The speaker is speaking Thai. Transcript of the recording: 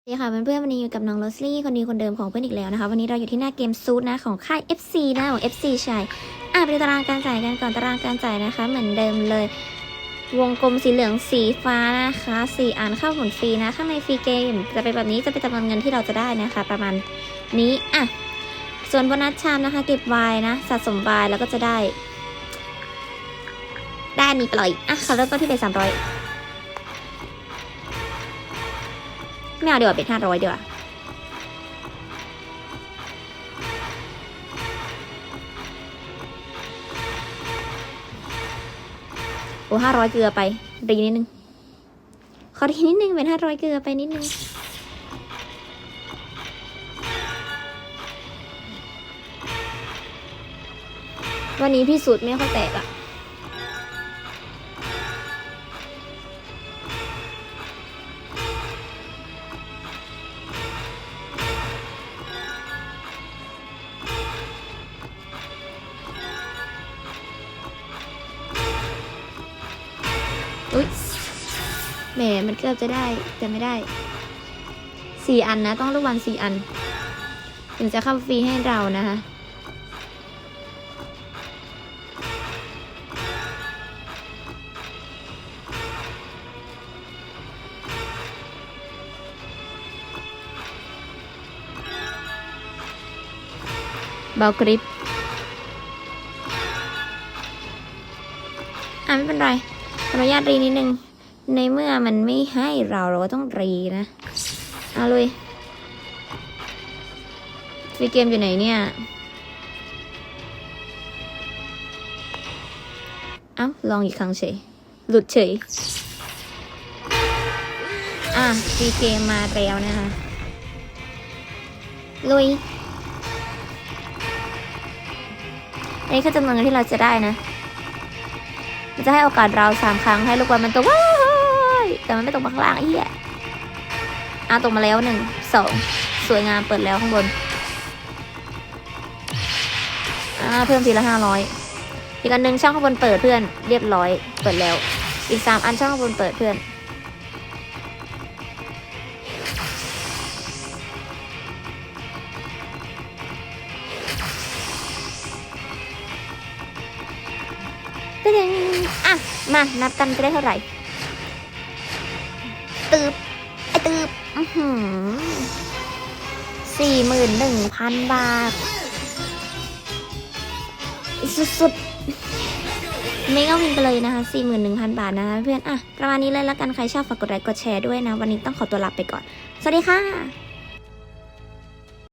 สวัสดีค่ะเพื่อนๆวันนี้อยู่กับน้องโรสลี่คนดีคนเดิมของเพื่อนอีกแล้วนะคะ วันนี้เราอยู่ที่หน้าเกมซูดนะของค่าย FC นะของ FC ใช่อะไปดูตารางการจ่ายกันก่อนตารางการจ่ายนะคะ เหมือนเดิมเลย วงกลมสีเหลืองสีฟ้านะคะสี่อันเข้าผลฟรีนะข้างในฟรีเกมจะเป็นแบบนี้จะเป็นจำนวนเงินที่เราจะได้นะคะ ประมาณนี้อะส่วนโบนัสชามนะคะเก็บไว้นะสะสมไวแล้วก็จะได้ ได้อันนี้ไปเลยอะเขาเริ่มต้นที่เป็นสามร้อย ไม่เอาเดีกว่าเป็นห้าร้อยเดีกว่าโอ้ห้าร้อยเกลือไปรีนิดนึง ขอรีนิดนึงเป็นห้าร้อยเกลือไปนิดนึงวันนี้พี่สูตรไม่ค่อยแตกอะ อุ้ยแหมมันเกือบจะได้แต่ไม่ได้สี่อันนะ ต้องลูกบอลสี่อัน ถึงจะเข้าฟรีให้เรานะคะเบากริป อะไม่เป็นไร ขออนุญาตรีนิดนึง ในเมื่อมันไม่ให้เราเราก็ต้องรีนะ เอาเลยฟรีเกมอยู่ไหนเนี่ยเอ้าลองอีกครั้งเฉย หลุดเฉย อะฟรีเกมมาแล้วนะคะลุยอันนี้คือจำนวนเงินที่เราจะได้นะ มันจะให้โอกาสเราสามครั้งให้ลูกบอลมันตกว้ายแต่มันไม่ตกมาข้างล่างไอ้เหี้ยอะตกมาแล้วหนึ่งสองสวยงามเปิดแล้วข้างบนอ่าเพิ่มทีละห้าร้อยอีกอันหนึ่งช่องข้างบนเปิดเพื่อนเรียบร้อย เปิดแล้ว อีกสามอันช่องข้างบนเปิดเพื่อน มานับกันจะได้เท่าไหร่ตืบไอตืบสี่หมื่นหนึ่งพันบาท สุดๆนี่ก็วินไปเลยนะคะสี่หมื่นหนึ่งพันบาทนะคะเพื่อน อะ ประมาณนี้เลยแล้วกัน ใครชอบฝากกดไลค์กดแชร์ด้วยนะ วันนี้ต้องขอตัวลาไปก่อน สวัสดีค่ะ